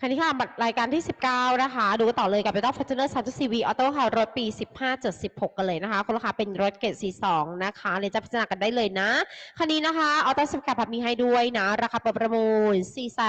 คันนี้ค่ะบัตรรายการที่ 19 นะคะ ดูต่อเลยกับ Toyota Fortuner 3 CV Auto ค่ะ รถปี 15.16กันเลยนะคะคุณลูกค้าเป็นรถเกรด C2 นะคะเลยจะพิจารณากันได้เลยนะ คันนี้นะคะออโต้สกัดแบบมีให้ด้วยนะ ราคาเปิดประมูล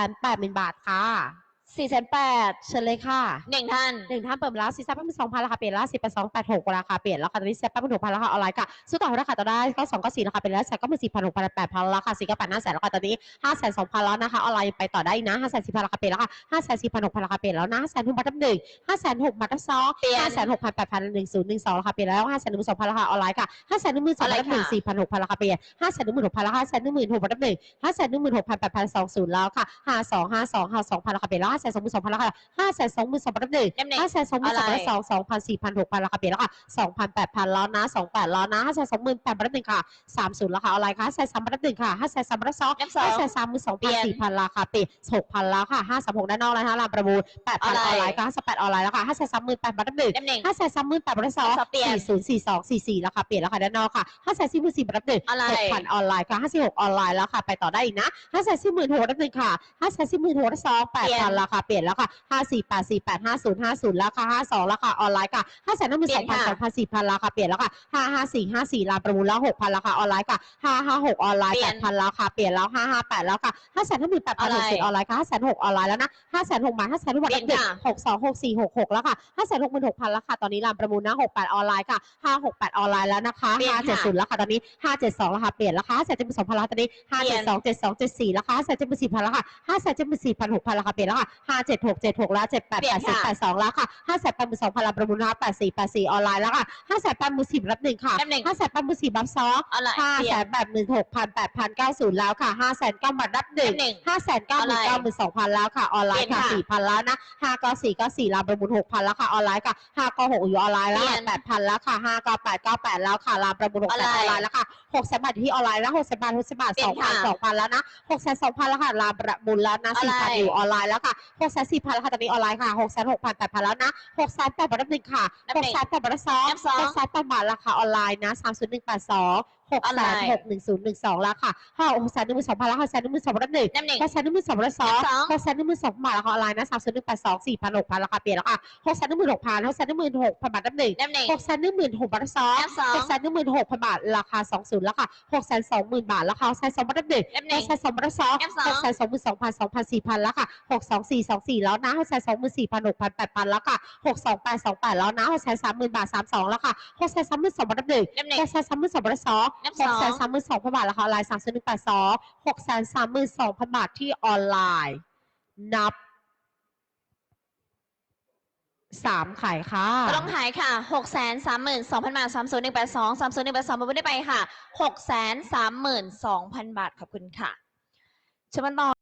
480,000 บาทค่ะ สี่แสนแปดเชิญเลยค่ะหนึ่งท่านหนึ่งท่านเปิดมาแล้วซีซ่าเป็นสองพันราคาเปลี่ยนแล้วสิบแปดสองแปดหกราคาเปลี่ยนแล้วค่ะตอนนี้เซ็ตแป๊บเป็นหกพันราคาออนไลน์ค่ะสู้ต่อราคาต่อได้ก็สองก็สี่ราคาเป็นแล้วแสนก็เป็นสี่พันหกพันแปดพันราคาสี่ก็แปดห้าแสนราคาตอนนี้ห้าแสนสองพันแล้วนะคะออนไลน์ไปต่อได้นะห้าแสนสี่พันราคาเปลี่ยนแล้วค่ะห้าแสนสี่พันหกพันราคาเปลี่ยนแล้วนะห้าแสนหกพันทับหนึ่งห้าแสนหกพันทับสองเปลี่ยนห้าแสนหกพันแปดพันหนึ่งศูนย์หนึ่งสองราคาเปลี่ยนแล้วห้าแสนหนึ่งหมื่นสองพันราคาออนไลน์ค่ะห้าแสนหนึ่งหมื่นสองพันทับหนึ่งสี่พันหกพันราคาเปลี่ยนห้าแสนหนึ่งหมื่นหกพันราคาห้าแสนหนึ่งหมื่นหกพันทับหนึ่งห้าแสนหนึ่งหมื่นหกพันแปดพันสองศูนย์แล้วค่ะห้าสองห้าสองห้าสองพันราคาเปลี่ยนแล้วห้าแสนสองหมื่นสองพันราคาห้าแสนสองหมื่นสองพันทับหนึ่งเล่มหนึ่งห้าแสนสองหมื่นสองพันสองสองพันสี่พันหกพันราคาเปลี่ยนแล้วค่ะสองพันแปดพันแล้วนะสองแปดแล้วนะห้าแสนสองหมื่นแปดพันหนึ่งค่ะสามศูนย์ราคาออนไลน์ค่ะห้าแสนสามพันหนึ่งค่ะห้าแสนสามพันสองเล่มสองห้าแสนสามหมื่นสองเปลี่พันยนสี่พันราคาเปลี่ยนหกพันแล้วค่ะห้าสามหกด้านนอกนะคะรามประมูลแปดพันออออนนไลน์ไลน์ค่ะห้าสิบแปดออนไลน์แล้วค่ะห้าแสนสามหมื่นแปดพันหนึ่งเล่มหนึ่งห้าแสนสามหมื่นแปดพันสองเปลี่ยนสี่ศูนย์สี่สองสี่สี่ราคาเปลี่ยนแล้วค่ะด้านนอกค่ะห้าแสนสี่หมื่นสี่พันหนึ่งออนไลน์หกพันออนไลน์ค่ะห้าสิบหกออนไลน์แล้วค่ะไปต่อได้อีกนะห้าแสนสี่หมื่นหกพันหนึ่งค่ะห้าแสนสี่หมื่นหกพันสองแปดพันราคาเปลี่ยนแล้วค่ะห้าสี่แปดสี่แปดห้าศูนย์ห้าศูนย์ราคาห้าสองราคาออนไลน์ค่ะห้าแสนหนึ่งหมื่นสองพันสองพันสี่พันราคาเปลี่ยนแล้วค่ะห้าห้าสี่ห้าสี่รามประมูลแล้วหกพันราคาออนไลน์ค่ะห้าห้าหกออนไลน์เปลี่แปยนดพันราคาเปลี่ยนแล้วห้าห้าแปดแล้วค่ะห้าแสนห้าหมื่นแปดพันหกสิบออนไลน์ค่ะห้าแสนหกออนไลน์แล้วนะห้าแสนหกบาทห้าแสนหกบาทเปลี่ยนหนึ่งค่ะหกสองหกสี่หกหกแล้วค่ะห้าแสนหกหมื่นหกพันแล้วค่ะตอนนี้รามประมูลนะหกแปดออนไลน์ค่ะห้าหกแปดออนไลน์แล้วนะคะเปลี่ยนห้าเจ็ดค่ะศูนย์แล้วค่ะตอนนี้ห้าเจ็ดสองแล้วค่ะเปลี่ยนแล้วค่ะห้าแสนเจ็ดหมื่นสองพันแล้วตอนนี้ห้าเปลี่เจ็ยดนสองเจ็ดสองเจ็ดสี่แล้วค่ะห้าแสนเจ็ดหมื่นสี่พันแล้วค่ะห้าแสนเจ็ดหมื่นสี่พันหกพันแล้วค่ะเปลี่ยนแล้วค่ะห้าเจ็ดหกเจ็ดหกแล้วเจ็ดแปดเปลี่แปยนดสิบค่ะแปดสองแล้วค่ะห้าแสนแปดหมื่นสองพันรามประมูลนะคะแปดสี่แปดสี่ออนไลน์แล้วค่ะห้าแสนแปดหมื่นสี่รับหนึ่งค่ะแป๊บหนึ่งห้าแสนแปดหมื่นสี่บัฟสองออนไลน์ห้าเปลี่แสยนนแปดหมื่นหกพันแปดพันเก้าศูนย์แล้วค่ะห้าแสนเก้าหมัดรับหนึ่งแป๊บหนึ่งห้าแสนเก้าหมื่นเก้าหมื่นสองพันแล้วค่ะออนไลน์ค่ะเปลี่สี่ยนค่ะพันแล้วนะห้าเก้าสี่เก้าสี่รามประมูลหกพันแล้วค่ะออนไลน์ค่ะห้าเก้าหกอยู่ออนไลน์แล้วเปลี่ยน แปดพันแล้วค่ะห้าเก้าแปดเก้าแปดแล้วค่ะรามประมูลหกออนแปดไลอน์อนไลน์แล้วค่ะหกแสนบาทอยู่ที่ออนไลน์แล้วหกแสนบาทหกแสนบาทเปลี่สยอนงพันค่ะสองพันแล้วนะหกแสนสองพันแล้วค่ะรามประมูลแล้วนะออนสี่ไลน์พันอยู่ออนไลน์แล้วค่ะหกแสนสี่พันแล้วค่ะตอนนี้ออนไลน์ค่ะหกแสนหกพันแปดพันแล้วนะหกแสนแปดบาทรับหนึ่งค่ะนับหหกนึ่งแสนแปดบาทสองนับสองหกแสนแปดบาทราคาออนไลน์นะสามศูนย์หนึ่งแปดสอง หกออนแสไลนน์หกหนึ่งศูนย์หนึ่งสองแล้วค่ะห้าหกแสนหนึ่งหมื่นสองพันแล้วห้าแสนหนึ่งหมื่นสองพันรับหนึ่งน้ำหนึ่งหกแสนหนึ่งหมื่นสองพันสองสองหกแสนหนึ่งหมื่นสองพันบาทราคาออนไลน์นะสามศูนย์หนึ่งแปดสองสี่พันหกพันราคาเปลี่ยนแล้วค่ะหกแสนหนึ่งหมื่นหกพันหกแสนหนึ่งหมื่นหกพันบาทรับหนึ่งน้ำหนึ่งหกแสนหนึ่งหมื่นหกพันสองน้ำสองหกแสนหนึ่งหมื่นหกพันบาทราคาสองศูนย์แล้วค่ะหกแสนสองหมื่นบาทราคาหกแสนสองพันรับหนึ่งน้ำหหนึ่งกแสนสองพันสองน้ำสองหกแสนสองหมื่นสองพันสองพันสี่พันแล้วค่ะหกสองสี่สองสี่แล้วนะหกแสนสองหมื่นสี่พันหกพันแปดพันแล้วค่ะหกสองแปดสองแปดแล้วนะหกแสนสามหมื่นบาทสามสองแล้วค่ะหกแสนสามหมื่นสองพันรับหนึ่งน้ำหนึ่งหกแสนสามหมื่นสองพันสองน้ำหสกองแสนสามหมื่นสองพันบาทราคาออนไลน์สามศูนย์หนึ่งแปดสองหกแสนสามหมื่นสองพันบาทที่ออนไลน์ นับสามขายค่ะ ก็ต้องขายค่ะหกแสนสามหมื่นสองพันบาทสามศูนย์หนึ่งแปดสองสามศูนย์หนึ่งแปดสองมาได้ไปค่ะหกแสนสามหมื่นสองพันบาทขอบคุณค่ะเชิญมาต่อ